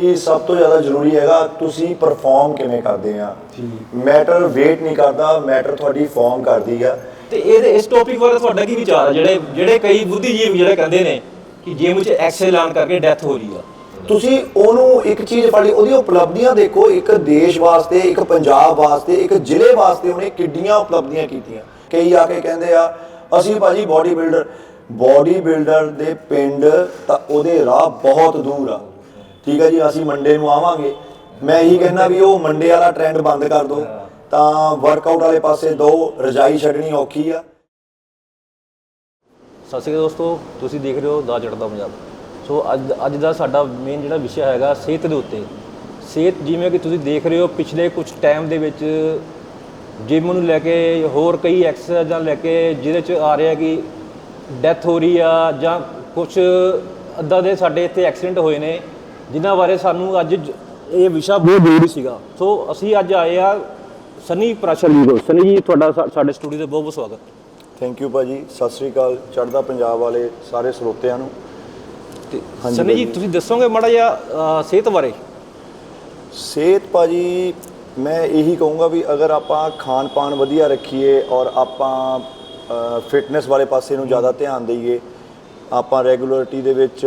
ਭਾਜੀ ਸਭ ਤੋਂ ਜ਼ਿਆਦਾ ਜ਼ਰੂਰੀ ਹੈਗਾ ਤੁਸੀਂ ਪਰਫਾਰਮ ਕਿਵੇਂ ਕਰਦੇ ਆ। ਮੈਟਰ ਵੇਟ ਨਹੀਂ ਕਰਦਾ ਮੈਟਰ ਤੁਹਾਡੀ ਫਾਰਮ ਕਰਦੀ ਆ। ਤੇ ਇਹਦੇ ਇਸ ਟੌਪਿਕ ਬਾਰੇ ਤੁਹਾਡਾ ਕੀ ਵਿਚਾਰ ਹੈ ਜਿਹੜੇ ਜਿਹੜੇ ਕਈ ਬੁੱਧੀਜੀਵ ਜਿਹੜੇ ਕਹਿੰਦੇ ਨੇ ਕਿ ਜਿਮ 'ਚ ਐਕਸਲ ਆਨ ਕਰਕੇ ਡੈਥ ਹੋ ਰਹੀ ਆ। ਤੁਸੀਂ ਉਹਨੂੰ ਇੱਕ ਚੀਜ਼ ਫੜੀ ਉਹਦੀ ਉਪਲਬਧੀਆਂ ਦੇਖੋ ਇੱਕ ਦੇਸ਼ ਵਾਸਤੇ ਇੱਕ ਪੰਜਾਬ ਵਾਸਤੇ ਇੱਕ ਜ਼ਿਲ੍ਹੇ ਵਾਸਤੇ ਉਹਨੇ ਕਿੱਡੀਆਂ ਉਪਲਬਧੀਆਂ ਕੀਤੀਆਂ। ਕਈ ਆ ਕੇ ਕਹਿੰਦੇ ਆ ਅਸੀਂ ਭਾਜੀ ਬਾਡੀ ਬਿਲਡਰ ਬਾਡੀ ਬਿਲਡਰ ਦੇ ਪਿੰਡ ਤਾਂ ਉਹਦੇ ਰਾਹ ਬਹੁਤ ਦੂਰ ਆ। ਠੀਕ ਹੈ ਜੀ ਅਸੀਂ ਮੰਡੇ ਨੂੰ ਆਵਾਂਗੇ। ਮੈਂ ਇਹੀ ਕਹਿੰਦਾ ਵੀ ਉਹ ਮੰਡੇ ਵਾਲਾ ਟ੍ਰੈਂਡ ਬੰਦ ਕਰ ਦਿਓ ਤਾਂ ਵਰਕਆਊਟ ਵਾਲੇ ਪਾਸੇ ਦੋ ਰਜਾਈ ਛੱਡਣੀ ਔਖੀ ਆ। ਸਤਿ ਸ਼੍ਰੀ ਅਕਾਲ ਦੋਸਤੋ ਤੁਸੀਂ ਦੇਖ ਰਹੇ ਹੋ ਦਾ ਚੜਦਾ ਪੰਜਾਬ। ਸੋ ਅੱਜ ਅੱਜ ਦਾ ਸਾਡਾ ਮੇਨ ਜਿਹੜਾ ਵਿਸ਼ਾ ਹੈਗਾ ਸਿਹਤ ਦੇ ਉੱਤੇ। ਸਿਹਤ ਜਿਵੇਂ ਕਿ ਤੁਸੀਂ ਦੇਖ ਰਹੇ ਹੋ ਪਿਛਲੇ ਕੁਝ ਟਾਈਮ ਦੇ ਵਿੱਚ ਜਿਮ ਨੂੰ ਲੈ ਕੇ ਹੋਰ ਕਈ ਐਕਸਰਸਾਈਜ਼ਾਂ ਲੈ ਕੇ ਜਿਹਦੇ ਚ ਆ ਰਿਹਾ ਕਿ ਡੈਥ ਹੋ ਰਹੀ ਆ ਜਾਂ ਕੁਝ ਅੱਧਾ ਦੇ ਸਾਡੇ ਇੱਥੇ ਐਕਸੀਡੈਂਟ ਹੋਏ ਨੇ। ਜਿਨ੍ਹਾਂ ਬਾਰੇ ਸਾਨੂੰ ਅੱਜ ਜ- ਇਹ ਵਿਸ਼ਾ ਬਹੁਤ ਜ਼ਰੂਰੀ ਸੀਗਾ। ਸੋ ਅਸੀਂ ਅੱਜ ਆਏ ਆ ਸਨੀ ਪ੍ਰਾਸ਼ਰ ਜੀ ਕੋਲ। ਸਨੀ ਜੀ ਤੁਹਾਡਾ ਸਾ- ਸਾਡੇ ਸਟੂਡੀਓ ਤੇ ਬਹੁਤ ਬਹੁਤ ਸਵਾਗਤ। ਥੈਂਕ ਯੂ ਭਾਜੀ। ਸਤਿ ਸ੍ਰੀ ਅਕਾਲ। ਚੜ੍ਹਦਾ ਪੰਜਾਬ ਵਾਲੇ ਸਾਰੇ ਸਰੋਤਿਆਂ ਨੂੰ। ਤੇ ਹਾਂਜੀ ਸਨੀ ਜੀ ਭਾਜੀ। ਤੁਸੀਂ ਦੱਸੋਗੇ ਮਾੜਾ ਜਿਹਾ ਅ, ਸਿਹਤ ਬਾਰੇ? ਸਿਹਤ ਭਾਜੀ ਮੈਂ ਇਹੀ ਕਹੂੰਗਾ ਵੀ ਅਗਰ ਆਪਾਂ ਖਾਣ ਪਾਣ ਵਧੀਆ ਰੱਖੀਏ ਔਰ ਆਪਾਂ ਫਿਟਨੈਸ ਵਾਲੇ ਪਾਸੇ ਨੂੰ ਜ਼ਿਆਦਾ ਧਿਆਨ ਦਈਏ ਆਪਾਂ ਰੈਗੂਲਰਿਟੀ ਦੇ ਵਿੱਚ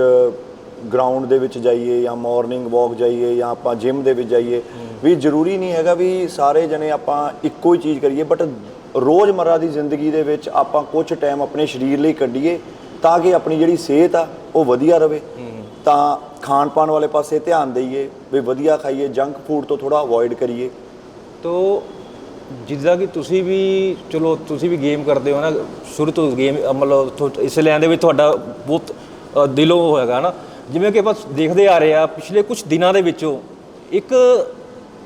ਗਰਾਊਂਡ ਦੇ ਵਿੱਚ ਜਾਈਏ ਜਾਂ ਮਾਰਨਿੰਗ ਵਾਕ ਜਾਈਏ ਜਾਂ ਆਪਾਂ ਜਿਮ ਦੇ ਵਿੱਚ ਜਾਈਏ, ਵੀ ਜ਼ਰੂਰੀ ਨਹੀਂ ਹੈਗਾ ਵੀ ਸਾਰੇ ਜਣੇ ਆਪਾਂ ਇੱਕੋ ਹੀ ਚੀਜ਼ ਕਰੀਏ ਬਟ ਰੋਜ਼ਮਰਰਾ ਦੀ ਜ਼ਿੰਦਗੀ ਦੇ ਵਿੱਚ ਆਪਾਂ ਕੁਝ ਟਾਈਮ ਆਪਣੇ ਸਰੀਰ ਲਈ ਕੱਢੀਏ ਤਾਂ ਕਿ ਆਪਣੀ ਜਿਹੜੀ ਸਿਹਤ ਆ, ਉਹ ਵਧੀਆ ਰਵੇ। ਤਾਂ ਖਾਣ ਪਾਣ ਵਾਲੇ ਪਾਸੇ ਧਿਆਨ ਦਈਏ, ਵੀ ਵਧੀਆ ਖਾਈਏ ਜੰਕ ਫੂਡ ਤੋਂ ਥੋੜਾ ਅਵੋਇਡ ਕਰੀਏ। ਤੋ ਜਿੱਦਾਂ ਕਿ ਤੁਸੀਂ ਵੀ, ਚਲੋ ਤੁਸੀਂ ਵੀ ਗੇਮ ਕਰਦੇ ਹੋ ਨਾ, ਸ਼ੁਰੂ ਤੋਂ ਗੇਮ ਮਤਲਬ ਤੁਹਾ- ਇਸ ਲੈਣ ਦੇ ਵਿੱਚ ਤੁਹਾਡਾ ਬਹੁਤ ਦਿਲੋਂ ਉਹ ਹੈਗਾ ਨਾ। ਜਿਵੇਂ ਕਿ ਆਪਾਂ ਦੇਖਦੇ ਆ ਰਹੇ ਆ, ਪਿਛਲੇ ਕੁਝ ਦਿਨਾਂ ਦੇ ਵਿੱਚੋਂ ਇੱਕ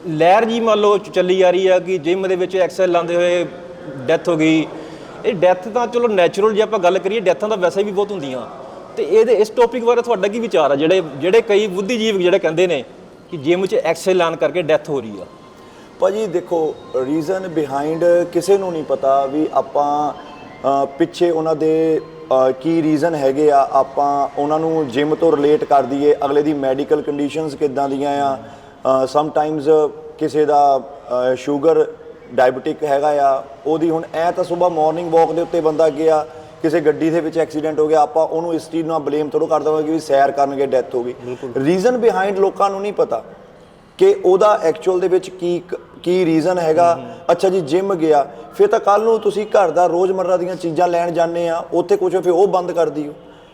ਲਹਿਰ ਜੀ ਮੰਨ ਲਓ ਚੱਲੀ ਆ ਰਹੀ ਆ ਕਿ ਜਿਮ ਦੇ ਵਿੱਚ ਐਕਸਲ ਲਾਉਂਦੇ ਹੋਏ ਡੈਥ ਹੋ ਗਈ। ਇਹ ਡੈਥ ਤਾਂ ਚਲੋ ਨੈਚੁਰਲ ਜੇ ਆਪਾਂ ਗੱਲ ਕਰੀਏ ਡੈਥਾਂ ਤਾਂ ਵੈਸੇ ਵੀ ਬਹੁਤ ਹੁੰਦੀਆਂ। ਤੇ ਇਹਦੇ, ਇਸ ਟੌਪਿਕ ਬਾਰੇ ਤੁਹਾਡਾ ਕੀ ਵਿਚਾਰ ਆ? ਜਿਹੜੇ ਜਿਹੜੇ ਕਈ ਬੁੱਧੀਜੀਵ ਜਿਹੜੇ ਕਹਿੰਦੇ ਨੇ ਕਿ ਜਿਮ 'ਚ ਐਕਸਲ ਲਾਉਣ ਕਰਕੇ ਡੈਥ ਹੋ ਰਹੀ ਆ। ਭਾਜੀ ਦੇਖੋ ਰੀਜ਼ਨ ਬਿਹਾਈਂਡ ਕਿਸੇ ਨੂੰ ਨਹੀਂ ਪਤਾ ਵੀ ਆਪਾਂ ਪਿੱਛੇ ਉਹਨਾਂ ਦੇ ਕੀ ਰੀਜ਼ਨ ਹੈਗੇ ਆ? ਆਪਾਂ ਉਹਨਾਂ ਨੂੰ ਜਿਮ ਤੋਂ ਰਿਲੇਟ ਕਰ ਦਈਏ। ਅਗਲੇ ਦੀ ਮੈਡੀਕਲ ਕੰਡੀਸ਼ਨਸ ਕਿੱਦਾਂ ਦੀਆਂ ਆ? ਸਮ ਟਾਈਮਸ ਕਿਸੇ ਦਾ ਸ਼ੂਗਰ ਡਾਇਬੀਟਿਕ ਹੈਗਾ ਆ ਉਹਦੀ ਹੁਣ ਐ ਤਾਂ ਸਵੇਰ ਮਾਰਨਿੰਗ ਵਾਕ ਦੇ ਉੱਤੇ ਬੰਦਾ ਗਿਆ ਕਿਸੇ ਗੱਡੀ ਦੇ ਵਿੱਚ ਐਕਸੀਡੈਂਟ ਹੋ ਗਿਆ ਆਪਾਂ ਉਹਨੂੰ ਇਸ ਚੀਜ਼ ਨਾਲ ਬਲੇਮ ਥੋੜ੍ਹਾ ਕਰ ਦੇਵਾਂਗੇ ਵੀ ਸੈਰ ਕਰਨਗੇ ਡੈਥ ਹੋ ਗਈ। ਰੀਜ਼ਨ ਬਿਹਾਈਂਡ ਲੋਕਾਂ ਨੂੰ ਨਹੀਂ ਪਤਾ ਕਿ ਉਹਦਾ ਐਕਚੁਅਲ ਦੇ ਵਿੱਚ ਕੀ ਕੀ ਰੀਜ਼ਨ ਹੈਗਾ? ਅੱਛਾ ਜੀ ਜਿਮ ਗਿਆ। ਫਿਰ ਤਾਂ ਕੱਲ ਨੂੰ ਤੁਸੀਂ ਘਰ ਦਾ ਰੋਜ਼ਮਰਰਾ ਦੀਆਂ ਚੀਜ਼ਾਂ ਲੈਣ ਜਾਂਦੇ ਆ ਉੱਥੇ ਕੁਝ ਫਿਰ ਉਹ ਬੰਦ ਕਰ ਦਿਓ।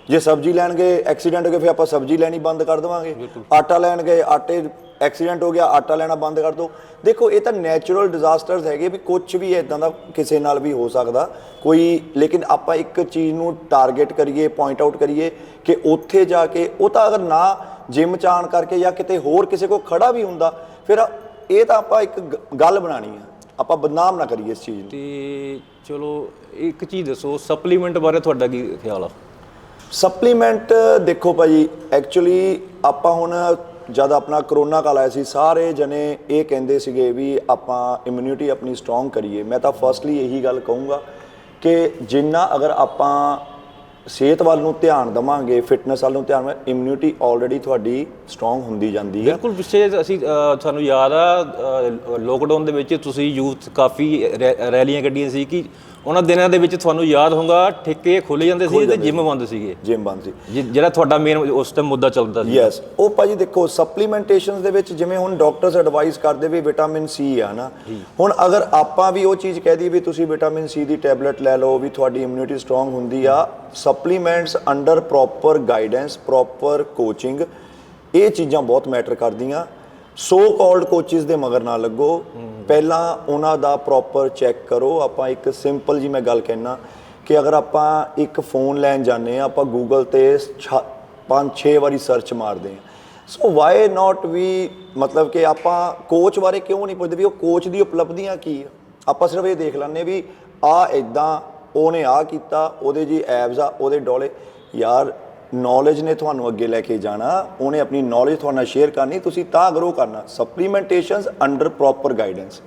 ਜੇ ਸਬਜ਼ੀ ਲੈਣ ਗਏ ਐਕਸੀਡੈਂਟ ਹੋ ਗਿਆ ਫਿਰ ਆਪਾਂ ਸਬਜ਼ੀ ਲੈਣੀ ਬੰਦ ਕਰ ਦੇਵਾਂਗੇ। ਆਟਾ ਲੈਣ ਗਏ ਆਟੇ ਐਕਸੀਡੈਂਟ ਹੋ ਗਿਆ ਆਟਾ ਲੈਣਾ ਬੰਦ ਕਰ ਦਿਓ ਦੇਖੋ ਇਹ ਤਾਂ ਨੈਚੁਰਲ ਡਿਜ਼ਾਸਟਰਸ ਹੈਗੇ ਵੀ ਕੁਝ ਵੀ ਇਦਾਂ ਦਾ ਕਿਸੇ ਨਾਲ ਵੀ ਹੋ ਸਕਦਾ। ਕੋਈ ਲੇਕਿਨ ਆਪਾਂ ਇੱਕ ਚੀਜ਼ ਨੂੰ ਟਾਰਗੇਟ ਕਰੀਏ ਪੁਆਇੰਟ ਆਊਟ ਕਰੀਏ ਕਿ ਉੱਥੇ ਜਾ ਕੇ ਉਹ ਤਾਂ ਅਗਰ ਨਾ ਜਿਮ ਚ ਆਣ ਕਰਕੇ ਜਾਂ ਕਿਤੇ ਹੋਰ ਕਿਸੇ ਕੋ ਖੜਾ ਵੀ ਹੁੰਦਾ ਫਿਰ ਇਹ ਤਾਂ ਆਪਾਂ ਇੱਕ ਗ- ਗੱਲ ਬਣਾਣੀ ਆ। ਆਪਾਂ ਬਦਨਾਮ ਨਾ ਕਰੀਏ ਇਸ ਚੀਜ਼ ਨੂੰ। ਤੇ ਚਲੋ ਇੱਕ ਚੀਜ਼ ਦੱਸੋ ਸਪਲੀਮੈਂਟ ਬਾਰੇ ਤੁਹਾਡਾ ਕੀ ਖਿਆਲ ਆ? ਸਪਲੀਮੈਂਟ ਦੇਖੋ ਭਾਜੀ ਐਕਚੁਅਲੀ ਆਪਾਂ ਹੁਣ ਜਦ ਆਪਣਾ ਕਰੋਨਾ ਕਾਲ ਆਇਆ ਸੀ ਸਾਰੇ ਜਣੇ ਇਹ ਕਹਿੰਦੇ ਸੀਗੇ ਵੀ ਆਪਾਂ ਇਮਿਊਨਿਟੀ ਆਪਣੀ ਸਟਰੋਂਗ ਕਰੀਏ। ਮੈਂ ਤਾਂ ਫਰਸਟਲੀ ਇਹੀ ਗੱਲ ਕਹੂੰਗਾ ਕਿ ਜਿੰਨਾ ਅਗਰ ਆਪਾਂ ਸਿਹਤ ਵੱਲ ਨੂੰ ਧਿਆਨ ਦਵਾਂਗੇ ਫਿਟਨੈਸ ਵੱਲ ਨੂੰ ਧਿਆਨ ਇਮਿਊਨਿਟੀ ਆਲਰੇਡੀ ਤੁਹਾਡੀ ਸਟਰੋਂਗ ਹੁੰਦੀ ਜਾਂਦੀ ਹੈ। ਬਿਲਕੁਲ ਪਿੱਛੇ ਅਸੀਂ ਅ, ਸਾਨੂੰ ਯਾਦ ਆ ਲੋਕਡਾਊਨ ਦੇ ਵਿੱਚ ਤੁਸੀਂ ਯੂਥ ਕਾਫੀ ਰੈ- ਰੈਲੀਆਂ ਕੱਢੀਆਂ ਸੀ ਕਿ ਉਹਨਾਂ ਦਿਨਾਂ ਦੇ ਵਿੱਚ ਤੁਹਾਨੂੰ ਯਾਦ ਹੋਊਗਾ ਠੇਕੇ ਖੁੱਲੇ ਜਾਂਦੇ ਸੀ ਤੇ ਜਿਮ ਬੰਦ ਸੀਗੇ। ਜਿਮ ਬੰਦ ਸੀ। ਜਿਹੜਾ ਤੁਹਾਡਾ ਮੇਨ ਉਸ ਟਾਈਮ ਮੁੱਦਾ ਚੱਲਦਾ ਸੀ। ਯੈਸ ਉਹ ਭਾਜੀ ਦੇਖੋ ਸਪਲੀਮੈਂਟੇਸ਼ਨਸ ਦੇ ਵਿੱਚ ਜਿਵੇਂ ਹੁਣ ਡਾਕਟਰਸ ਐਡਵਾਈਸ ਕਰਦੇ ਵੀ ਵਿਟਾਮਿਨ ਸੀ ਆ ਨਾ। ਹੁਣ ਅਗਰ ਆਪਾਂ ਵੀ ਉਹ ਚੀਜ਼ ਕਹਿ ਦਈਏ ਵੀ ਤੁਸੀਂ ਵਿਟਾਮਿਨ ਸੀ ਦੀ ਟੈਬਲੇਟ ਲੈ ਲਓ ਵੀ ਤੁਹਾਡੀ ਇਮਿਊਨਿਟੀ ਸਟਰੋਂਗ ਹੁੰਦੀ ਆ supplements under proper guidance proper coaching ਇਹ ਚੀਜ਼ਾਂ ਬਹੁਤ ਮੈਟਰ ਕਰਦੀਆਂ। ਸੋ ਕਾਲਡ ਕੋਚਿਸ ਦੇ ਮਗਰ ਨਾ ਲੱਗੋ। ਪਹਿਲਾਂ ਉਹਨਾਂ ਦਾ ਪ੍ਰੋਪਰ ਚੈੱਕ ਕਰੋ। ਆਪਾਂ ਇੱਕ ਸਿੰਪਲ ਜੀ ਮੈਂ ਗੱਲ ਕਹਿਣਾ ਕਿ ਅਗਰ ਆਪਾਂ ਇੱਕ ਫੋਨ ਲੈਣ ਜਾਂਦੇ ਆ ਆਪਾਂ ਗੂਗਲ ਤੇ ਛ- ਪੰਜ ਛੇ ਵਾਰੀ ਸਰਚ ਮਾਰਦੇ ਆ ਸੋ ਵਾਈ ਨਾਟ ਵੀ ਮਤਲਬ ਕਿ ਆਪਾਂ ਕੋਚ ਬਾਰੇ ਕਿਉਂ ਨਹੀਂ ਪੁੱਛਦੇ ਵੀ ਉਹ ਕੋਚ ਦੀ ਉਪਲਬਧੀਆਂ ਕੀ ਆ? ਆਪਾਂ ਸਿਰਫ ਇਹ ਦੇਖ ਲੈਂਦੇ ਵੀ ਆ ਇਦਾਂ ਉਹਨੇ ਆ ਕੀਤਾ, ਉਹਦੇ ਜੀ ਐਬਸ ਆ, ਉਹਦੇ ਡੋਲੇ। ਯਾਰ ਨੌਲੇਜ ਨੇ ਤੁਹਾਨੂੰ ਅੱਗੇ ਲੈ ਕੇ ਜਾਣਾ ਉਹਨੇ ਆਪਣੀ ਨੌਲੇਜ ਤੁਹਾਡੇ ਨਾਲ ਸ਼ੇਅਰ ਕਰਨੀ ਤੁਸੀਂ ਤਾਂ ਗਰੋ ਕਰਨਾ। ਸਪਲੀਮੈਂਟੇਸ਼ਨਸ ਅੰਡਰ ਪ੍ਰੋਪਰ ਗਾਈਡੈਂਸ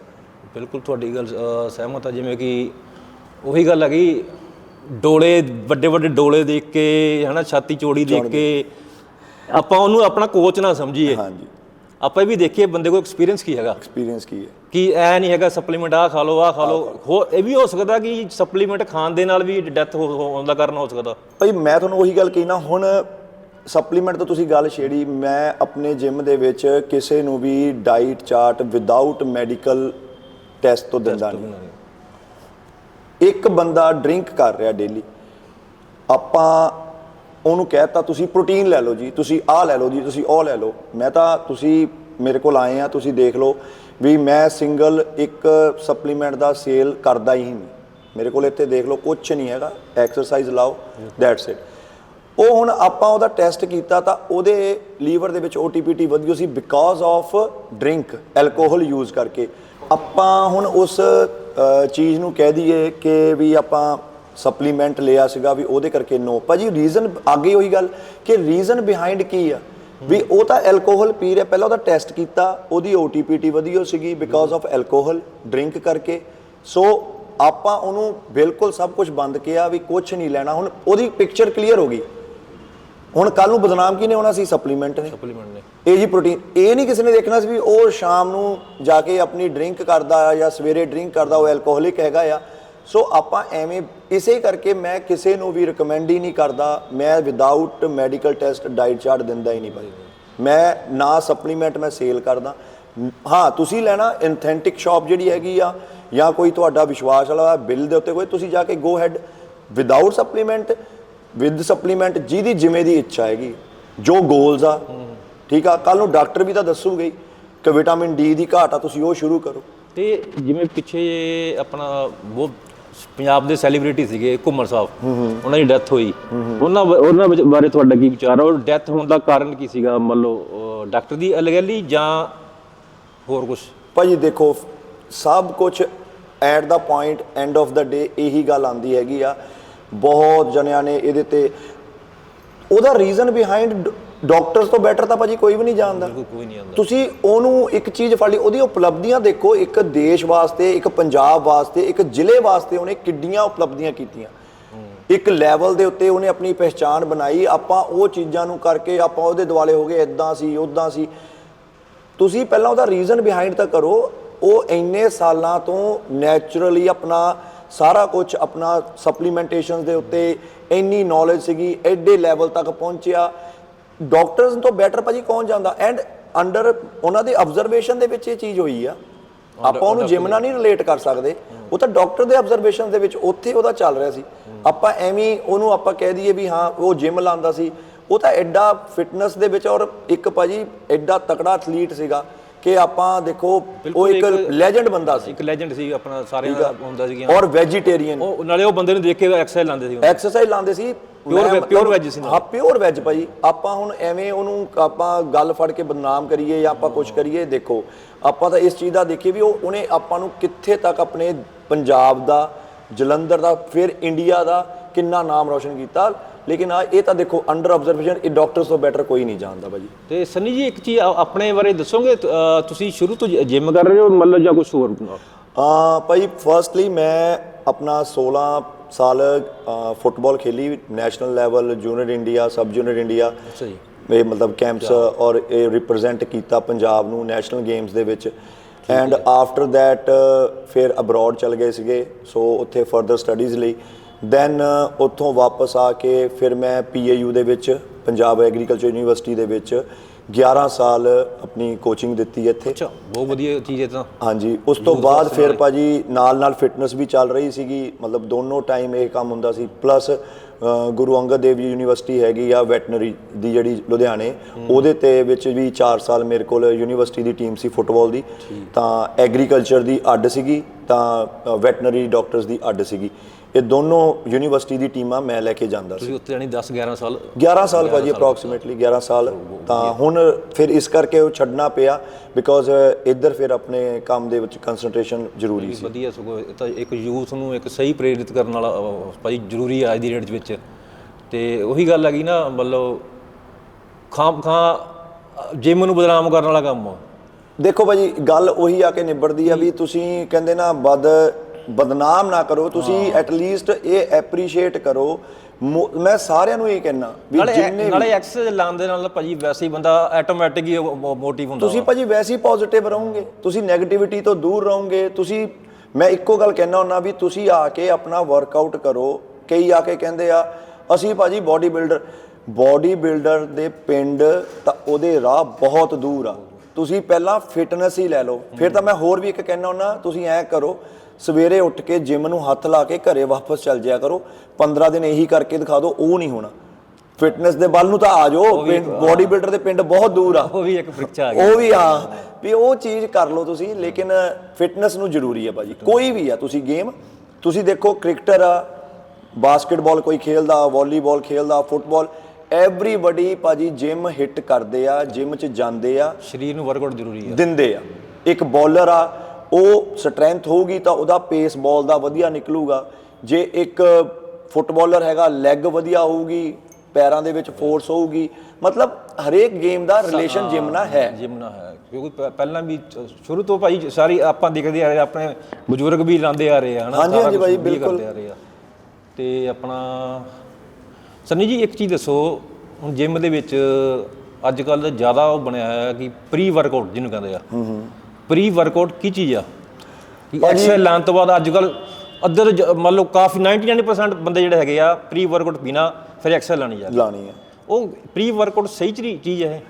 ਬਿਲਕੁਲ ਤੁਹਾਡੀ ਗੱਲ ਸਹਿਮਤ ਆ ਜਿਵੇਂ ਕਿ ਉਹੀ ਗੱਲ ਹੈਗੀ ਡੋਲੇ ਵੱਡੇ ਵੱਡੇ ਡੋਲੇ ਦੇਖ ਕੇ ਹਨਾ ਛਾਤੀ ਚੌੜੀ ਦੇਖ ਕੇ ਆਪਾਂ ਉਹਨੂੰ ਆਪਣਾ ਕੋਚ ਨਾ ਸਮਝੀਏ। ਹਾਂਜੀ। ਆਪਾਂ ਇਹ ਵੀ ਦੇਖੀਏ ਬੰਦੇ ਕੋਲ ਐਕਸਪੀਰੀਅੰਸ ਕੀ ਹੈਗਾ? ਐਕਸਪੀਰੀਅੰਸ ਕੀ ਹੈ? ਕਿ ਐ ਨਹੀਂ ਹੈਗਾ ਸਪਲੀਮੈਂਟ ਆ ਖਾ ਲਓ ਆ ਖਾ ਲਓ। ਹੋ ਇਹ ਵੀ ਹੋ ਸਕਦਾ ਕਿ ਸਪਲੀਮੈਂਟ ਖਾਣ ਦੇ ਨਾਲ ਵੀ ਡੈਥ ਹੋਣ ਦਾ ਕਾਰਨ ਹੋ ਸਕਦਾ? ਭਾਈ ਮੈਂ ਤੁਹਾਨੂੰ ਉਹੀ ਗੱਲ ਕਹੀ ਨਾ ਹੁਣ ਸਪਲੀਮੈਂਟ ਤੋਂ ਤੁਸੀਂ ਗੱਲ ਛੇੜੀ ਮੈਂ ਆਪਣੇ ਜਿਮ ਦੇ ਵਿੱਚ ਕਿਸੇ ਨੂੰ ਵੀ diet chart without medical test ਤੋਂ ਦਿੰਦਾ ਨਹੀਂ। ਇੱਕ ਬੰਦਾ ਡਰਿੰਕ ਕਰ ਰਿਹਾ ਡੇਲੀ ਆਪਾਂ ਉਹਨੂੰ ਕਹਿਤਾ ਤੁਸੀਂ ਪ੍ਰੋਟੀਨ ਲੈ ਲਓ ਜੀ, ਤੁਸੀਂ ਆਹ ਲੈ ਲਓ ਜੀ, ਤੁਸੀਂ ਉਹ ਲੈ ਲਓ। ਮੈਂ ਤਾਂ ਤੁਸੀਂ ਮੇਰੇ ਕੋਲ ਆਏ ਆ, ਤੁਸੀਂ ਦੇਖ ਲਓ ਵੀ ਮੈਂ ਸਿੰਗਲ ਇੱਕ ਸਪਲੀਮੈਂਟ ਦਾ ਸੇਲ ਕਰਦਾ ਹੀ ਨਹੀਂ। ਮੇਰੇ ਕੋਲ ਇੱਥੇ ਦੇਖ ਲਓ ਕੁਝ ਨਹੀਂ ਹੈਗਾ ਐਕਸਰਸਾਈਜ਼ ਲਾਓ ਦੈਟਸ ਇਟ ਉਹ ਹੁਣ ਆਪਾਂ ਉਹਦਾ ਟੈਸਟ ਕੀਤਾ ਤਾਂ ਉਹਦੇ ਲੀਵਰ ਦੇ ਵਿੱਚ OTPT ਗਈ ਸੀ because of drink alcohol use ਕਰਕੇ। ਆਪਾਂ ਹੁਣ ਉਸ ਚੀਜ਼ ਨੂੰ ਕਹਿ ਦਈਏ ਕਿ ਵੀ ਆਪਾਂ ਸਪਲੀਮੈਂਟ ਲਿਆ ਸੀਗਾ ਵੀ ਉਹਦੇ ਕਰਕੇ ਨੋ ਭਾਜੀ ਰੀਜ਼ਨ ਅੱਗੇ ਉਹੀ ਗੱਲ ਕਿ ਰੀਜ਼ਨ ਬਿਹਾਈਂਡ ਕੀ ਆ? ਵੀ ਉਹ ਤਾਂ ਐਲਕੋਹਲ ਪੀ ਰਿਹਾ। ਪਹਿਲਾਂ ਉਹਦਾ ਟੈਸਟ ਕੀਤਾ ਉਹਦੀ OTPT ਵਧੀਆ ਸੀਗੀ ਬਿਕਾਜ਼ ਆਫ ਐਲਕੋਹਲ ਡਰਿੰਕ ਕਰਕੇ। ਸੋ ਆਪਾਂ ਉਹਨੂੰ ਬਿਲਕੁਲ ਸਭ ਕੁਝ ਬੰਦ ਕਿਹਾ ਵੀ ਕੁਝ ਨਹੀਂ ਲੈਣਾ। ਹੁਣ ਉਹਦੀ ਪਿਕਚਰ ਕਲੀਅਰ ਹੋ ਗਈ। ਹੁਣ ਕੱਲ ਨੂੰ ਬਦਨਾਮ ਕਿਹਨੇ ਹੋਣਾ ਸੀ? ਸਪਲੀਮੈਂਟ ਨੇ। ਸਪਲੀਮੈਂਟ ਨੇ। ਇਹ ਜੀ ਪ੍ਰੋਟੀਨ ਇਹ ਨਹੀਂ ਕਿਸੇ ਨੇ ਦੇਖਣਾ ਸੀ ਵੀ ਉਹ ਸ਼ਾਮ ਨੂੰ ਜਾ ਕੇ ਆਪਣੀ ਡਰਿੰਕ ਕਰਦਾ ਆ ਜਾਂ ਸਵੇਰੇ ਡਰਿੰਕ ਕਰਦਾ ਉਹ ਐਲਕੋਹਲਿਕ ਹੈਗਾ ਆ। ਸੋ ਆਪਾਂ ਐਵੇਂ ਇਸੇ ਕਰਕੇ ਮੈਂ ਕਿਸੇ ਨੂੰ ਵੀ ਰეკਮੈਂਡ ਹੀ ਨਹੀਂ ਕਰਦਾ। ਮੈਂ without medical test diet chart ਦਿੰਦਾ ਹੀ ਨਹੀਂ ਭਾਈ। ਮੈਂ ਨਾ ਸਪਲੀਮੈਂਟ ਮੈਂ ਸੇਲ ਕਰਦਾ। ਹਾਂ, ਤੁਸੀਂ ਲੈਣਾ ਇਨਥੈਂਟਿਕ ਸ਼ਾਪ ਜਿਹੜੀ ਹੈਗੀ ਆ, ਜਾਂ ਕੋਈ ਤੁਹਾਡਾ ਵਿਸ਼ਵਾਸ ਵਾਲਾ ਬਿੱਲ ਦੇ ਉੱਤੇ ਕੋਈ, ਤੁਸੀਂ ਜਾ ਕੇ go head without supplement with supplement ਜਿਹਦੀ ਜਿਵੇਂ ਦੀ ਇੱਛਾ ਹੈਗੀ, ਜੋ ਗੋਲਸ ਆ। ਠੀਕ ਆ? ਕੱਲ ਨੂੰ ਡਾਕਟਰ ਵੀ ਤਾਂ ਦੱਸੂਗੇ ਕਿ ਵਿਟਾਮਿਨ ਡੀ ਦੀ ਘਾਟ ਆ, ਤੁਸੀਂ ਉਹ ਸ਼ੁਰੂ ਕਰੋ। ਤੇ ਜਿਵੇਂ ਪਿੱਛੇ ਆਪਣਾ ਬਹੁਤ ਪੰਜਾਬ ਦੇ ਸੈਲੀਬ੍ਰਿਟੀ ਸੀਗੇ ਘੁੰਮਣ ਸਾਹਿਬ। ਉਹਨਾਂ ਦੀ ਡੈਥ ਹੋਈ। ਉਹਨਾਂ ਬ- ਉਹਨਾਂ ਵਿੱਚ- ਬਾਰੇ ਤੁਹਾਡਾ ਕੀ ਵਿਚਾਰ ਆ? ਉਹ ਡੈਥ ਹੋਣ ਦਾ ਕਾਰਨ ਕੀ ਸੀਗਾ? ਮੰਨ ਲਓ ਡਾਕਟਰ ਦੀ ਅਲਗੈਲੀ ਜਾਂ ਹੋਰ ਕੁਝ ਭਾਜੀ ਦੇਖੋ ਸਭ ਕੁਝ at the point end of the day ਇਹੀ ਗੱਲ ਆਂਦੀ ਹੈਗੀ ਆ। ਬਹੁਤ ਜਣਿਆਂ ਨੇ ਇਹਦੇ ਤੇ ਉਹਦਾ ਰੀਜ਼ਨ ਬਿਹਾਈਂਡ ਡਾਕਟਰਸ ਤੋਂ ਬੈਟਰ ਤਾਂ ਭਾਜੀ ਕੋਈ ਵੀ ਨਹੀਂ ਜਾਣਦਾ। ਕੋਈ ਨਹੀਂ ਆਉਂਦਾ। ਤੁਸੀਂ ਉਹਨੂੰ ਇੱਕ ਚੀਜ਼ ਫੜ ਲਈ ਉਹਦੀ ਉਪਲਬਧੀਆਂ ਦੇਖੋ ਇੱਕ ਦੇਸ਼ ਵਾਸਤੇ ਇੱਕ ਪੰਜਾਬ ਵਾਸਤੇ ਇੱਕ ਜ਼ਿਲ੍ਹੇ ਵਾਸਤੇ ਉਹਨੇ ਕਿੱਡੀਆਂ ਉਪਲਬਧੀਆਂ ਕੀਤੀਆਂ। ਇੱਕ ਲੈਵਲ ਦੇ ਉੱਤੇ ਉਹਨੇ ਆਪਣੀ ਪਹਿਚਾਣ ਬਣਾਈ ਆਪਾਂ ਉਹ ਚੀਜ਼ਾਂ ਨੂੰ ਕਰਕੇ ਆਪਾਂ ਉਹਦੇ ਦਿਵਾਲੇ ਹੋ ਗਏ ਇਦਾਂ ਸੀ ਉਦਾਂ ਸੀ। ਤੁਸੀਂ ਪਹਿਲਾਂ ਉਹਦਾ ਰੀਜ਼ਨ ਬਿਹਾਈਂਡ ਤਾਂ ਕਰੋ ਉਹ ਇੰਨੇ ਸਾਲਾਂ ਤੋਂ ਨੇਚਰਲੀ ਆਪਣਾ ਸਾਰਾ ਕੁਝ ਆਪਣਾ ਸਪਲੀਮੈਂਟੇਸ਼ਨ ਦੇ ਉੱਤੇ ਇੰਨੀ ਨੌਲੇਜ ਸੀਗੀ ਐਡੇ ਲੈਵਲ ਤੱਕ ਪਹੁੰਚਿਆ। ਡਾਕਟਰਸ ਤੋਂ ਬੈਟਰ ਭਾਜੀ ਕੌਣ ਜਾਂਦਾ ਐਂਡ ਅੰਡਰ ਉਹਨਾਂ ਦੇ ਆਬਜ਼ਰਵੇਸ਼ਨ ਦੇ ਵਿੱਚ ਇਹ ਚੀਜ਼ ਹੋਈ ਆ। ਆਪਾਂ ਉਹਨੂੰ ਜਿਮ ਨਾਲ ਨਹੀਂ ਰਿਲੇਟ ਕਰ ਸਕਦੇ। ਉਹ ਤਾਂ ਡਾਕਟਰ ਦੇ ਆਬਜ਼ਰਵੇਸ਼ਨ ਦੇ ਵਿੱਚ ਉੱਥੇ ਉਹਦਾ ਚੱਲ ਰਿਹਾ ਸੀ। ਆਪਾਂ ਐਵੇਂ ਉਹਨੂੰ ਆਪਾਂ ਕਹਿ ਦਈਏ ਵੀ ਹਾਂ ਉਹ ਜਿਮ ਲਾਉਂਦਾ ਸੀ। ਉਹ ਤਾਂ ਐਡਾ ਫਿਟਨੈਸ ਦੇ ਵਿੱਚ ਔਰ ਇੱਕ ਭਾਜੀ ਐਡਾ ਤਕੜਾ ਐਥਲੀਟ ਸੀਗਾ। ਕਿ ਆਪਾਂ ਦੇਖੋ ਉਹ ਇੱਕ ਲੈਜੈਂਡ ਬੰਦਾ ਸੀ। ਇੱਕ ਲੈਜੈਂਡ ਸੀ ਆਪਣਾ ਸਾਰਿਆਂ ਦਾ ਹੁੰਦਾ ਸੀ ਔਰ ਵੈਜੀਟੇਰੀਅਨ ਉਹ ਨਾਲੇ ਉਹ ਬੰਦੇ ਨੂੰ ਦੇਖ ਕੇ ਐਕਸਰਸਾਈਜ਼ ਲਾਉਂਦੇ ਸੀ ਐਕਸਰਸਾਈਜ਼ ਲਾਉਂਦੇ ਸੀ। Pure ਮਤਲਬ- veg ਸੀ। ਹਾਂ ਪਿਓਰ ਵੈਜ ਭਾਈ। ਆਪਾਂ ਹੁਣ ਐਵੇਂ ਉਹਨੂੰ ਆਪਾਂ ਗੱਲ ਫੜ ਕੇ ਬਦਨਾਮ ਕਰੀਏ ਜਾਂ ਆਪਾਂ ਕੁਝ ਕਰੀਏ ਦੇਖੋ ਆਪਾਂ ਤਾਂ ਇਸ ਚੀਜ਼ ਦਾ ਦੇਖੀਏ ਵੀ ਉਹ ਉਹਨੇ ਆਪਾਂ ਨੂੰ ਕਿੱਥੇ ਤੱਕ ਆਪਣੇ ਪੰਜਾਬ ਦਾ ਜਲੰਧਰ ਦਾ ਫਿਰ ਇੰਡੀਆ ਦਾ ਕਿੰਨਾ ਨਾਮ ਰੋਸ਼ਨ ਕੀਤਾ। ਲੇਕਿਨ ਆ ਇਹ ਤਾਂ ਦੇਖੋ ਅੰਡਰ ਆਬਜ਼ਰਵੇਸ਼ਨ ਇਹ ਡਾਕਟਰਸ ਤੋਂ ਬੈਟਰ ਕੋਈ ਨਹੀਂ ਜਾਣਦਾ ਭਾਜੀ। ਤੇ ਸੰਨੀ ਜੀ ਇੱਕ ਚੀਜ਼ ਆ- ਆਪਣੇ ਬਾਰੇ ਦੱਸੋਗੇ? ਤੁਸੀਂ ਸ਼ੁਰੂ ਤੋਂ ਜਿਮ ਕਰ ਰਹੇ ਹੋ ਮਤਲਬ ਜਾਂ ਕੁਝ ਹੋਰ? ਆ ਭਾਈ ਫਰਸਟਲੀ ਮੈਂ ਆਪਣਾ 16 ਸਾਲ football ਖੇਲੀ national level junior India sub junior India ਅੱਛਾ ਜੀ। ਇਹ ਮਤਲਬ ਕੈਂਪਸ ਔਰ ਇਹ ਰਿਪਰੈਜ਼ੈਂਟ ਕੀਤਾ ਪੰਜਾਬ ਨੂੰ ਨੈਸ਼ਨਲ ਗੇਮਸ ਦੇ ਵਿੱਚ। ਐਂਡ ਆਫਟਰ ਥੈਟ ਫਿਰ ਅਬਰੋਡ ਚਲ ਗਏ ਸੀਗੇ। ਸੋ ਉੱਥੇ ਫਰਦਰ ਸਟੱਡੀਜ਼ ਲਈ। ਦੈਨ ਉੱਥੋਂ ਵਾਪਸ ਆ ਕੇ ਫਿਰ ਮੈਂ ਪੀਏਯੂ ਦੇ ਵਿੱਚ ਪੰਜਾਬ ਐਗਰੀਕਲਚਰ ਯੂਨੀਵਰਸਿਟੀ ਦੇ ਵਿੱਚ 11 ਸਾਲ ਆਪਣੀ ਕੋਚਿੰਗ ਦਿੱਤੀ ਇੱਥੇ। ਅੱਛਾ ਬਹੁਤ ਵਧੀਆ ਚੀਜ਼ ਹੈ ਤਾਂ। ਹਾਂਜੀ ਉਸ ਤੋਂ ਬਾਅਦ ਫਿਰ ਭਾਜੀ ਨਾਲ ਨਾਲ ਫਿਟਨੈਸ ਵੀ ਚੱਲ ਰਹੀ ਸੀਗੀ ਮਤਲਬ ਦੋਨੋਂ ਟਾਈਮ ਇਹ ਕੰਮ ਹੁੰਦਾ ਸੀ ਪਲੱਸ ਗੁਰੂ ਅੰਗਦ ਦੇਵ ਜੀ ਯੂਨੀਵਰਸਿਟੀ ਹੈਗੀ ਆ ਵੈਟਨਰੀ ਦੀ ਜਿਹੜੀ ਲੁਧਿਆਣੇ ਉਹਦੇ ਤੇ ਵਿੱਚ ਵੀ 4 ਸਾਲ ਮੇਰੇ ਕੋਲ ਯੂਨੀਵਰਸਿਟੀ ਦੀ ਟੀਮ ਸੀ ਫੁੱਟਬਾਲ ਦੀ। ਤਾਂ ਐਗਰੀਕਲਚਰ ਦੀ ਅੱਡ ਸੀਗੀ ਤਾਂ ਵੈਟਨਰੀ ਡਾਕਟਰਸ ਦੀ ਅੱਡ ਸੀਗੀ। ਇਹ ਦੋਨੋਂ ਯੂਨੀਵਰਸਿਟੀ ਦੀ ਟੀਮਾਂ ਮੈਂ ਲੈ ਕੇ ਜਾਂਦਾ ਸੀ। ਤੁਸੀਂ ਉੱਥੇ ਜਾਣੀ 10 11 ਸਾਲ 11 ਸਾਲ ਭਾਜੀ ਅਪਰੋਕਸੀਮੇਟਲੀ 11 ਸਾਲ। ਤਾਂ ਹੁਣ ਫਿਰ ਇਸ ਕਰਕੇ ਉਹ ਛੱਡਣਾ ਪਿਆ ਬਿਕੋਜ਼ ਇੱਧਰ ਫਿਰ ਆਪਣੇ ਕੰਮ ਦੇ ਵਿੱਚ ਕਨਸੈਂਟਰੇਸ਼ਨ ਜ਼ਰੂਰੀ ਸੀ। ਵਧੀਆ ਸਗੋਂ ਤਾਂ ਇੱਕ ਯੂਥ ਨੂੰ ਇੱਕ ਸਹੀ ਪ੍ਰੇਰਿਤ ਕਰਨ ਵਾਲਾ ਭਾਈ ਜ਼ਰੂਰੀ ਹੈ ਅੱਜ ਦੀ ਡੇਟ ਵਿੱਚ। ਤੇ ਉਹੀ ਗੱਲ ਹੈਗੀ ਨਾ ਮਤਲਬ ਖਾਮ ਖਾਂ ਜਿਮ ਨੂੰ ਬਦਨਾਮ ਕਰਨ ਵਾਲਾ ਕੰਮ ਦੇਖੋ ਭਾਜੀ ਗੱਲ ਉਹੀ ਆ ਕੇ ਨਿਬੜਦੀ ਆ ਵੀ ਤੁਸੀਂ ਕਹਿੰਦੇ ਨਾ ਬਦ ਬਦਨਾਮ ਨਾ ਕਰੋ ਤੁਸੀਂ ਐਟ ਲੀਸਟ ਇਹ ਐਪਰੀਸ਼ੀਏਟ ਕਰੋ। ਮੋ- ਸਾਰਿਆਂ ਨੂੰ ਇਹ ਕਹਿਣਾ ਵੀ ਜਿੰਨੇ ਨਾਲੇ ਐਕਸਰਸਾਈਜ਼ ਲਾਉਣ ਦੇ ਨਾਲ ਭਾਜੀ ਵੈਸੇ ਹੀ ਬੰਦਾ ਆਟੋਮੈਟਿਕ ਹੀ ਮੋਟਿਵ ਹੁੰਦਾ ਤੁਸੀਂ ਭਾਜੀ ਵੈਸੇ ਹੀ ਪੋਜ਼ਿਟਿਵ ਰਹੋਗੇ। ਤੁਸੀਂ 네ਗੇਟਿਵਿਟੀ ਤੋਂ ਦੂਰ ਰਹੋਗੇ। ਤੁਸੀਂ ਮੈਂ ਇੱਕੋ ਗੱਲ ਕਹਿਣਾ ਹੁੰਦਾ ਵੀ ਤੁਸੀਂ ਆ ਕੇ ਆਪਣਾ ਵਰਕਆਊਟ ਕਰੋ। ਕਈ ਆ ਕੇ ਕਹਿੰਦੇ ਆ ਅਸੀਂ ਭਾਜੀ ਬਾਡੀ ਬਿਲਡਰ ਬਾਡੀ ਬਿਲਡਰ ਦੇ ਪਿੰਡ ਤਾਂ ਉਹਦੇ ਰਾਹ ਬਹੁਤ ਦੂਰ ਆ। ਤੁਸੀਂ ਪਹਿਲਾਂ ਫਿਟਨੈਸ ਹੀ ਲੈ ਲਓ। ਫਿਰ ਤਾਂ ਮੈਂ ਹੋਰ ਵੀ ਇੱਕ ਕਹਿਣਾ ਹੁੰਦਾ ਤੁਸੀਂ ਐ ਕਰੋ ਸਵੇਰੇ ਉੱਠ ਕੇ ਜਿਮ ਨੂੰ ਹੱਥ ਲਾ ਕੇ ਘਰੇ ਵਾਪਸ ਚੱਲ ਜਿਆ ਕਰੋ। 15 ਦਿਨ ਇਹੀ ਕਰਕੇ ਦਿਖਾ ਦਿਓ ਉਹ ਨਹੀਂ ਹੋਣਾ। ਫਿਟਨੈਸ ਦੇ ਵੱਲ ਨੂੰ ਤਾਂ ਆ ਜਾਓ ਪਿੰਡ ਬਾਡੀ ਬਿਲਡਰ ਦੇ ਪਿੰਡ ਬਹੁਤ ਦੂਰ ਆ। ਉਹ ਵੀ ਇੱਕ ਪ੍ਰਿਕਚਾ ਆ ਗਿਆ। ਉਹ ਵੀ ਹਾਂ ਵੀ ਉਹ ਚੀਜ਼ ਕਰ ਲਓ ਤੁਸੀਂ ਲੇਕਿਨ ਫਿਟਨੈਸ ਨੂੰ ਜ਼ਰੂਰੀ ਹੈ ਭਾਜੀ। ਕੋਈ ਵੀ ਆ ਤੁਸੀਂ ਗੇਮ ਤੁਸੀਂ ਦੇਖੋ ਕ੍ਰਿਕਟਰ ਆ ਬਾਸਕਟਬਾਲ ਕੋਈ ਖੇਲਦਾ ਵਾਲੀਬਾਲ ਖੇਲਦਾ ਫੁੱਟਬਾਲ ਐਵਰੀਬਾਡੀ ਭਾਜੀ ਜਿਮ ਹਿੱਟ ਕਰਦੇ ਆ ਜਿਮ 'ਚ ਜਾਂਦੇ ਆ। ਸਰੀਰ ਨੂੰ ਵਰਕਆਊਟ ਜ਼ਰੂਰੀ ਹੈ ਦਿੰਦੇ ਆ। ਇੱਕ ਬੋਲਰ ਆ ਉਹ ਸਟਰੈਂਥ ਹੋਊਗੀ ਤਾਂ ਉਹਦਾ ਪੇਸ ਬਾਲ ਦਾ ਵਧੀਆ ਨਿਕਲੂਗਾ। ਜੇ ਇੱਕ ਫੁੱਟਬਾਲਰ ਹੈਗਾ ਲੈਗ ਵਧੀਆ ਹੋਊਗੀ ਪੈਰਾਂ ਦੇ ਵਿੱਚ ਫੋਰਸ ਹੋਊਗੀ ਮਤਲਬ ਹਰੇਕ ਗੇਮ ਦਾ ਰਿਲੇਸ਼ਨ ਜਿਮ ਨਾਲ ਹੈ। ਜਿਮ ਨਾ ਹੈ। ਕਿਉਂਕਿ ਪਹਿਲਾਂ ਵੀ ਸ਼ੁਰੂ ਤੋਂ ਭਾਈ ਸਾਰੀ ਆਪਾਂ ਦੇਖਦੇ ਆ ਰਹੇ ਆਪਣੇ ਬਜ਼ੁਰਗ ਵੀ ਲਾਉਂਦੇ ਆ ਰਹੇ ਆ ਹਨਾ ਹਾਂਜੀ, ਹਾਂਜੀ ਭਾਈ, ਬਿਲਕੁਲ। ਕਰਦੇ ਆ ਰਹੇ ਆ। ਤੇ ਆਪਣਾ ਸੰਨੀ ਜੀ ਇੱਕ ਚੀਜ਼ ਦੱਸੋ ਹੁਣ ਜਿਮ ਦੇ ਵਿੱਚ ਅੱਜ ਕੱਲ ਜ਼ਿਆਦਾ ਉਹ ਬਣਿਆ ਹੋਇਆ ਕਿ ਪ੍ਰੀ ਵਰਕਆਊਟ ਜਿਹਨੂੰ ਕਹਿੰਦੇ ਆ। ਪ੍ਰੀ ਵਰਕਆਊਟ ਕੀ ਚੀਜ਼ ਆ? ਐਕਸਰਸਾਈਜ਼ ਲਾਉਣ ਤੋਂ ਬਾਅਦ ਅੱਜ ਕੱਲ ਅੱਧਰ ਮੰਨ ਲਓ ਕਾਫੀ 99% ਬੰਦੇ ਜਿਹੜੇ ਹੈਗੇ ਆ ਪ੍ਰੀ ਵਰਕਆਊਟ ਪੀਣਾ ਫਿਰ ਐਕਸਰਸਾਈਜ਼ ਲਾਣੀ ਜਾ ਲਾਣੀ ਹੈ ਉਹ ਪ੍ਰੀ ਵਰਕਆਊਟ ਸਹੀ ਚੀਜ਼ ਹੈ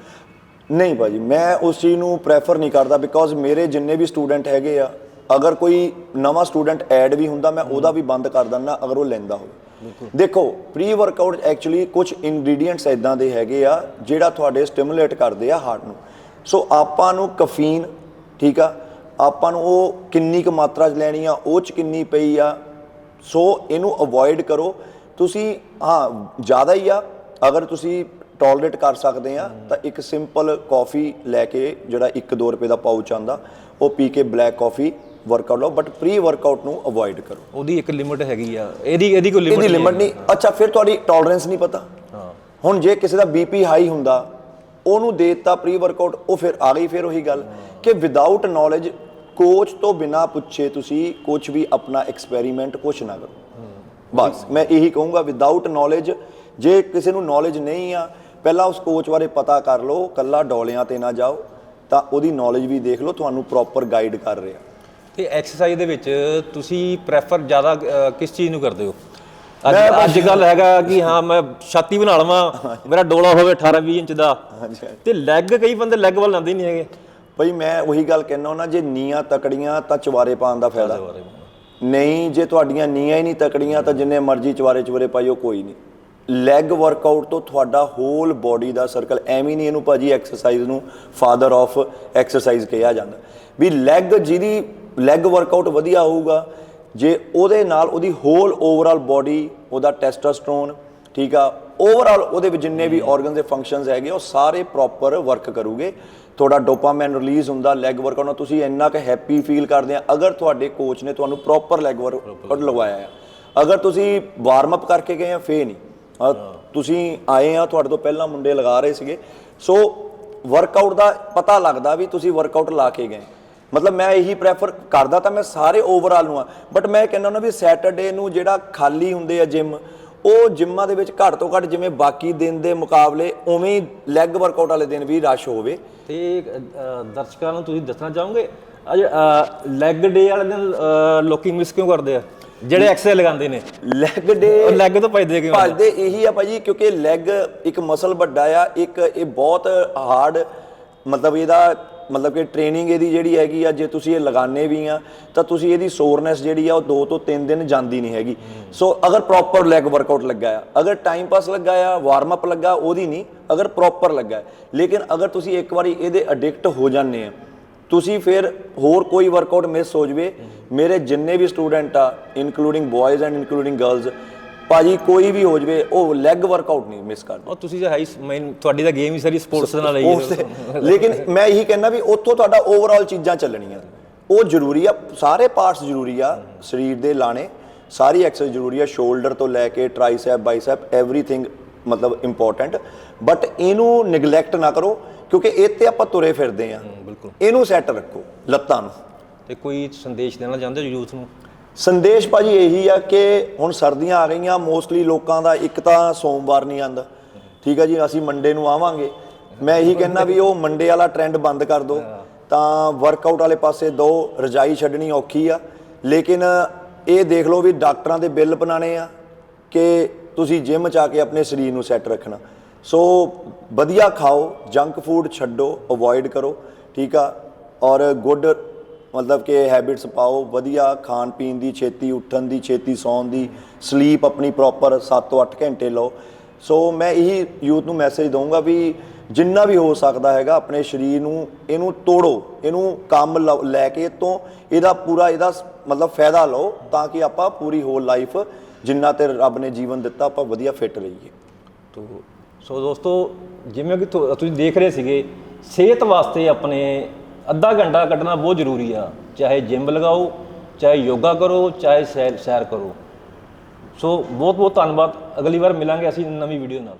ਨਹੀਂ ਭਾਜੀ ਮੈਂ ਉਸ ਚੀਜ਼ ਨੂੰ ਪ੍ਰੈਫਰ ਨਹੀਂ ਕਰਦਾ ਬਿਕੋਜ਼ ਮੇਰੇ ਜਿੰਨੇ ਵੀ ਸਟੂਡੈਂਟ ਹੈਗੇ ਆ ਅਗਰ ਕੋਈ ਨਵਾਂ ਸਟੂਡੈਂਟ ਐਡ ਵੀ ਹੁੰਦਾ ਮੈਂ ਉਹਦਾ ਵੀ ਬੰਦ ਕਰ ਦਿੰਦਾ ਅਗਰ ਉਹ ਲੈਂਦਾ ਹੋਵੇ। ਦੇਖੋ ਪ੍ਰੀ ਵਰਕਆਊਟ ਐਕਚੁਅਲੀ ਕੁਝ ਇੰਗਰੀਡੀਐਂਟਸ ਇਦਾਂ ਦੇ ਹੈਗੇ ਆ ਜਿਹੜਾ ਤੁਹਾਡੇ ਸਟਿਮੂਲੇਟ ਕਰਦੇ ਆ ਹਾਰਟ ਨੂੰ। ਸੋ ਆਪਾਂ ਨੂੰ ਕਫੀਨ ਠੀਕ ਆ? ਆਪਾਂ ਨੂੰ ਉਹ ਕਿੰਨੀ ਕੁ ਮਾਤਰਾ 'ਚ ਲੈਣੀ ਆ ਉਹ 'ਚ ਕਿੰਨੀ ਪਈ ਆ? ਸੋ ਇਹਨੂੰ ਅਵੋਇਡ ਕਰੋ। ਤੁਸੀਂ ਹਾਂ ਜ਼ਿਆਦਾ ਹੀ ਆ। ਅਗਰ ਤੁਸੀਂ ਟੋਲਰੇਟ ਕਰ ਸਕਦੇ ਆ ਤਾਂ ਇੱਕ ਸਿੰਪਲ ਕਾਫੀ ਲੈ ਕੇ ਜਿਹੜਾ 1-2 ਰੁਪਏ ਦਾ ਪਾਊਚ ਆਂਦਾ ਉਹ ਪੀ ਕੇ ਬਲੈਕ ਕਾਫੀ ਵਰਕਆਊਟ ਲਓ। ਬਟ ਪ੍ਰੀ ਵਰਕਆਊਟ ਨੂੰ ਅਵੋਇਡ ਕਰੋ। ਉਹਦੀ ਇੱਕ ਲਿਮਿਟ ਹੈਗੀ ਆ। ਇਹਦੀ ਇਹਦੀ ਕੋਈ ਇਹਦੀ ਲਿਮਿਟ ਲਿਮਿਟ ਨਹੀਂ। ਅੱਛਾ ਫਿਰ ਤੁਹਾਡੀ ਟੋਲਰੈਂਸ ਨਹੀਂ ਪਤਾ। ਹਾਂ। ਹੁਣ ਜੇ ਕਿਸੇ ਦਾ ਬੀਪੀ ਹਾਈ ਹੁੰਦਾ ਉਹਨੂੰ ਦੇ ਦਿੱਤਾ ਪ੍ਰੀ ਵਰਕਆਊਟ ਉਹ ਫਿਰ ਆ ਗਈ ਫਿਰ ਉਹੀ ਗੱਲ ਕਿ ਵਿਦਆਊਟ ਨੌਲੇਜ ਕੋਚ ਤੋਂ ਬਿਨਾ ਪੁੱਛੇ ਤੁਸੀਂ ਕੁਝ ਵੀ ਆਪਣਾ ਐਕਸਪੈਰੀਮੈਂਟ ਕੁਝ ਨਾ ਕਰੋ। ਬਸ, ਮੈਂ ਇਹੀ ਕਹੂੰਗਾ ਵਿਦਆਊਟ ਨੌਲੇਜ ਜੇ ਕਿਸੇ ਨੂੰ ਨੌਲੇਜ ਨਹੀਂ ਆ, ਪਹਿਲਾਂ ਉਸ ਕੋਚ ਬਾਰੇ ਪਤਾ ਕਰ ਲਓ, ਕੱਲਾ ਡੋਲਿਆਂ ਤੇ ਨਾ ਜਾਓ, ਤਾਂ ਉਹਦੀ ਨੌਲੇਜ ਵੀ ਦੇਖ ਲਓ, ਤੁਹਾਨੂੰ ਪ੍ਰੋਪਰ ਗਾਈਡ ਕਰ ਰਿਹਾ। ਤੇ ਐਕਸਰਸਾਈਜ਼ ਦੇ ਵਿੱਚ ਤੁਸੀਂ ਪ੍ਰੈਫਰ ਜ਼ਿਆਦਾ ਕਿਸ ਚੀਜ਼ ਨੂੰ ਕਰਦੇ ਹੋ? ਅੱਜ ਅੱਜ ਕੱਲ ਹੈਗਾ ਕਿ ਹਾਂ ਮੈਂ ਛਾਤੀ ਬਣਾ ਲਵਾਂ ਮੇਰਾ ਡੋਲਾ ਹੋਵੇ 18 20 ਇੰਚ ਦਾ। ਤੇ ਲੈਗ ਕਈ ਬੰਦੇ ਲੈਗ ਵੱਲ ਹੀ ਨਹੀਂ ਹੈਗੇ। ਭਈ ਮੈਂ ਉਹੀ ਗੱਲ ਕਹਿਣਾ ਨਾ ਜੇ ਨੀਆਂ ਤਕੜੀਆਂ ਤਾਂ ਚਵਾਰੇ ਪਾਉਣ ਦਾ ਫਾਇਦਾ। ਨਹੀਂ ਜੇ ਤੁਹਾਡੀਆਂ ਨੀਆਂ ਹੀ ਨਹੀਂ ਤਕੜੀਆਂ ਤਾਂ ਜਿੰਨੇ ਮਰਜ਼ੀ ਚਵਾਰੇ ਚਵਰੇ ਪਾਈਓ ਕੋਈ ਨਹੀਂ। ਲੈਗ ਵਰਕਆਊਟ ਤੋਂ ਤੁਹਾਡਾ ਹੋਲ ਬਾਡੀ ਦਾ ਸਰਕਲ ਐਵੇਂ ਨਹੀਂ ਇਹਨੂੰ ਭਾਜੀ ਐਕਸਰਸਾਈਜ਼ ਨੂੰ ਫਾਦਰ ਆਫ ਐਕਸਰਸਾਈਜ਼ ਕਿਹਾ ਜਾਂਦਾ। ਵੀ ਲੈਗ ਜਿਹਦੀ ਲੈਗ ਵਰਕਆਊਟ ਵਧੀਆ ਹੋਊਗਾ ਜੇ ਉਹਦੇ ਨਾਲ ਉਹਦੀ ਹੋਲ ਓਵਰਆਲ ਬਾਡੀ ਉਹਦਾ ਟੈਸਟੋਸਟਰੋਨ ਠੀਕ ਆ ਓਵਰਆਲ ਉਹਦੇ ਵਿੱਚ ਜਿੰਨੇ ਵੀ ਆਰਗਨਸ ਦੇ ਫੰਕਸ਼ਨਸ ਹੈਗੇ ਉਹ ਸਾਰੇ ਪ੍ਰੋਪਰ ਵਰਕ ਕਰੂਗੇ। ਤੁਹਾਡਾ ਡੋਪਾਮਾਈਨ ਰਿਲੀਜ਼ ਹੁੰਦਾ ਲੈਗ ਵਰਕਆਊਟ ਨਾਲ ਤੁਸੀਂ ਇੰਨਾ ਕਿ ਹੈਪੀ ਫੀਲ ਕਰਦੇ ਆ ਅਗਰ ਤੁਹਾਡੇ ਕੋਚ ਨੇ ਤੁਹਾਨੂੰ ਪ੍ਰੋਪਰ ਲੈਗ ਵਰਕਆਊਟ ਲਗਵਾਇਆ ਆ। ਅਗਰ ਤੁਸੀਂ ਵਾਰਮ ਅਪ ਕਰਕੇ ਗਏ ਆ ਫੇ ਨਹੀਂ। ਤੁਸੀਂ ਆਏ ਆ ਤੁਹਾਡੇ ਤੋਂ ਪਹਿਲਾਂ ਮੁੰਡੇ ਲਗਾ ਰਹੇ ਸੀਗੇ। ਸੋ ਵਰਕਆਊਟ ਦਾ ਪਤਾ ਲੱਗਦਾ ਵੀ ਤੁਸੀਂ ਵਰਕਆਊਟ ਲਾ ਕੇ ਗਏ। ਮਤਲਬ ਮੈਂ ਇਹੀ ਪ੍ਰੈਫਰ ਕਰਦਾ ਤਾਂ ਮੈਂ ਸਾਰੇ ਓਵਰਆਲ ਨੂੰ ਆ। ਬਟ ਮੈਂ ਕਹਿੰਦਾ ਨਾ ਵੀ ਸੈਟਰਡੇ ਨੂੰ ਜਿਹੜਾ ਖਾਲੀ ਹੁੰਦੇ ਆ ਜਿਮ ਉਹ ਜਿੰਮਾਂ ਦੇ ਵਿੱਚ ਘੱਟ ਤੋਂ ਘੱਟ ਜਿਵੇਂ ਬਾਕੀ ਦਿਨ ਦੇ ਮੁਕਾਬਲੇ ਉਵੇਂ ਹੀ ਲੈਗ ਵਰਕਆਊਟ ਵਾਲੇ ਦਿਨ ਵੀ ਰਸ਼ ਹੋਵੇ। ਤੇ ਦਰਸ਼ਕਾਂ ਨੂੰ ਤੁਸੀਂ ਦੱਸਣਾ ਚਾਹੋਗੇ? ਅਜ ਲੈਗ ਡੇ ਵਾਲੇ ਦਿਨ ਲੋਕੀ ਮਿਸ ਕਿਉਂ ਕਰਦੇ ਆ? ਜਿਹੜੇ ਐਕਸਰਸਾਈਜ਼ ਲਗਾਉਂਦੇ ਨੇ। ਲੈਗ ਡੇ ਉਹ ਲੈਗ ਤੋਂ ਭੱਜਦੇ ਕਿਉਂ ਆ? ਭੱਜਦੇ ਇਹੀ ਆ ਭਾਜੀ ਕਿਉਂਕਿ ਲੈਗ ਇੱਕ ਮਸਲ ਵੱਡਾ ਆ ਇੱਕ ਇਹ ਬਹੁਤ ਹਾਰਡ ਮਤਲਬ ਇਹਦਾ ਮਤਲਬ ਕਿ ਟ੍ਰੇਨਿੰਗ ਇਹਦੀ ਜਿਹੜੀ ਹੈਗੀ ਆ, ਜੇ ਤੁਸੀਂ ਇਹ ਲਗਾਣੇ ਵੀ ਆ, ਤਾਂ ਤੁਸੀਂ ਇਹਦੀ ਸੋਰਨੈਸ ਜਿਹੜੀ ਆ, ਉਹ 2 ਤੋਂ 3 ਦਿਨ ਜਾਂਦੀ ਨਹੀਂ ਹੈਗੀ। ਸੋ ਅਗਰ ਪ੍ਰੋਪਰ ਲੈਗ ਵਰਕਆਊਟ ਲੱਗਾ ਆ, ਅਗਰ ਟਾਈਮ ਪਾਸ ਲੱਗਾ ਆ ਵਾਰਮ ਅਪ ਲੱਗਾ, ਉਹਦੀ ਨਹੀਂ, ਅਗਰ ਪ੍ਰੋਪਰ ਲੱਗਾ ਲੇਕਿਨ ਅਗਰ ਤੁਸੀਂ ਇੱਕ ਵਾਰੀ ਇਹਦੇ ਐਡਿਕਟ ਹੋ ਜਾਂਦੇ ਆ, ਤੁਸੀਂ ਫਿਰ ਹੋਰ ਕੋਈ ਵਰਕਆਊਟ ਮਿਸ ਹੋ ਜਵੇ। ਮੇਰੇ ਜਿੰਨੇ ਵੀ ਸਟੂਡੈਂਟ ਆ including boys and including girls ਭਾਜੀ ਕੋਈ ਵੀ ਹੋ ਜਵੇ ਉਹ ਲੈਗ ਵਰਕਆਊਟ ਨਹੀਂ ਮਿਸ ਕਰਦੇ। ਉਹ ਤੁਸੀਂ ਤਾਂ ਹੈ ਹੀ ਮੇਨ ਤੁਹਾਡੀ ਤਾਂ ਗੇਮ ਹੀ ਸਾਰੀ ਸਪੋਰਟਸ ਦੇ ਨਾਲ ਹੀ। ਉਸ ਤੇ- ਲੇਕਿਨ ਮੈਂ ਇਹੀ ਕਹਿੰਦਾ ਵੀ ਉੱਥੋਂ ਤੁਹਾਡਾ ਓਵਰਆਲ ਚੀਜ਼ਾਂ ਚੱਲਣੀਆਂ। ਉਹ ਜ਼ਰੂਰੀ ਆ ਸਾਰੇ ਪਾਰਟਸ ਜ਼ਰੂਰੀ ਆ ਸਰੀਰ ਦੇ ਲਾਣੇ ਸਾਰੀ ਐਕਸਰਸਾਈਜ਼ ਜ਼ਰੂਰੀ ਆ ਸ਼ੋਲਡਰ ਤੋਂ ਲੈ ਕੇ ਟ੍ਰਾਈਸੈਪ ਬਾਈਸੈਪ ਐਵਰੀਥਿੰਗ ਮਤਲਬ ਇੰਪੋਰਟੈਂਟ ਬਟ ਇਹਨੂੰ ਨੈਗਲੈਕਟ ਨਾ ਕਰੋ ਕਿਉਂਕਿ ਇਹ ਤੇ ਆਪਾਂ ਤੁਰੇ ਫਿਰਦੇ ਆ। ਬਿਲਕੁਲ। ਇਹਨੂੰ ਸੈੱਟ ਰੱਖੋ ਲੱਤਾਂ ਨੂੰ। ਤੇ ਕੋਈ ਸੰਦੇਸ਼ ਦੇਣਾ ਚਾਹੁੰਦੇ ਹੋ ਯੂਥ ਨੂੰ? ਸੰਦੇਸ਼ ਭਾਜੀ ਇਹੀ ਆ ਕਿ ਹੁਣ ਸਰਦੀਆਂ ਆ ਗਈਆਂ ਮੋਸਟਲੀ ਲੋਕਾਂ ਦਾ ਇੱਕ ਤਾਂ ਸੋਮਵਾਰ ਨਹੀਂ ਆਂਦਾ। ਠੀਕ ਆ ਜੀ ਅਸੀਂ ਮੰਡੇ ਨੂੰ ਆਵਾਂਗੇ। ਮੈਂ ਇਹੀ ਕਹਿੰਦਾ ਵੀ ਉਹ ਮੰਡੇ ਵਾਲਾ ਟ੍ਰੈਂਡ ਬੰਦ ਕਰ ਦਿਓ ਤਾਂ ਵਰਕਆਊਟ ਵਾਲੇ ਪਾਸੇ ਦੋ ਰਜਾਈ ਛੱਡਣੀ ਔਖੀ ਆ। ਲੇਕਿਨ ਇਹ ਦੇਖ ਲਓ ਵੀ ਡਾਕਟਰਾਂ ਦੇ ਬਿੱਲ ਬਣਾਣੇ ਆ ਕਿ ਤੁਸੀਂ ਜਿਮ ਚ ਆ ਕੇ ਆਪਣੇ ਸਰੀਰ ਨੂੰ ਸੈੱਟ ਰੱਖਣਾ। ਸੋ ਵਧੀਆ ਖਾਓ ਜੰਕ ਫੂਡ ਛੱਡੋ ਅਵੋਇਡ ਕਰੋ। ਠੀਕ ਆ ਔਰ ਗੁੱਡ ਮਤਲਬ ਕਿ ਹੈਬਿਟਸ ਪਾਓ, ਵਧੀਆ ਖਾਣ ਪੀਣ ਦੀ ਛੇਤੀ, ਉੱਠਣ ਦੀ ਛੇਤੀ, ਸੌਣ ਦੀ ਸਲੀਪ ਆਪਣੀ ਪ੍ਰੋਪਰ 7 ਤੋਂ 8 ਘੰਟੇ ਲਓ। ਸੋ ਮੈਂ ਇਹੀ ਯੂਥ ਨੂੰ ਮੈਸੇਜ ਦਊਂਗਾ ਵੀ ਜਿੰਨਾ ਵੀ ਹੋ ਸਕਦਾ ਹੈਗਾ ਆਪਣੇ ਸਰੀਰ ਨੂੰ, ਇਹਨੂੰ ਤੋੜੋ, ਇਹਨੂੰ ਕੰਮ ਲ- ਲੈ ਕੇ ਤੋਂ ਇਹਦਾ ਪੂਰਾ ਇਹਦਾ ਮਤਲਬ ਫਾਇਦਾ ਲਓ ਤਾਂ ਕਿ ਆਪਾਂ ਪੂਰੀ ਹੋਲ ਲਾਈਫ ਜਿੰਨਾ ਤੇ ਰੱਬ ਨੇ ਜੀਵਨ ਦਿੱਤਾ ਆਪਾਂ ਵਧੀਆ ਫਿੱਟ ਰਹੀਏ। ਤੋ, ਸੋ ਦੋਸਤੋ, ਜਿਵੇਂ ਕਿ ਤੁਸੀਂ ਦੇਖ ਰਹੇ ਸੀਗੇ, ਸਿਹਤ ਵਾਸਤੇ ਆਪਣੇ ਅੱਧਾ ਘੰਟਾ ਕੱਢਣਾ ਬਹੁਤ ਜ਼ਰੂਰੀ ਆ। ਚਾਹੇ ਜਿੰਮ ਲਗਾਓ, ਚਾਹੇ ਯੋਗਾ ਕਰੋ, ਚਾਹੇ ਸੈਰ ਸੈਰ ਕਰੋ। ਸੋ ਬਹੁਤ ਬਹੁਤ ਧੰਨਵਾਦ। ਅਗਲੀ ਵਾਰ ਮਿਲਾਂਗੇ ਅਸੀਂ ਨਵੀਂ ਵੀਡੀਓ ਨਾਲ।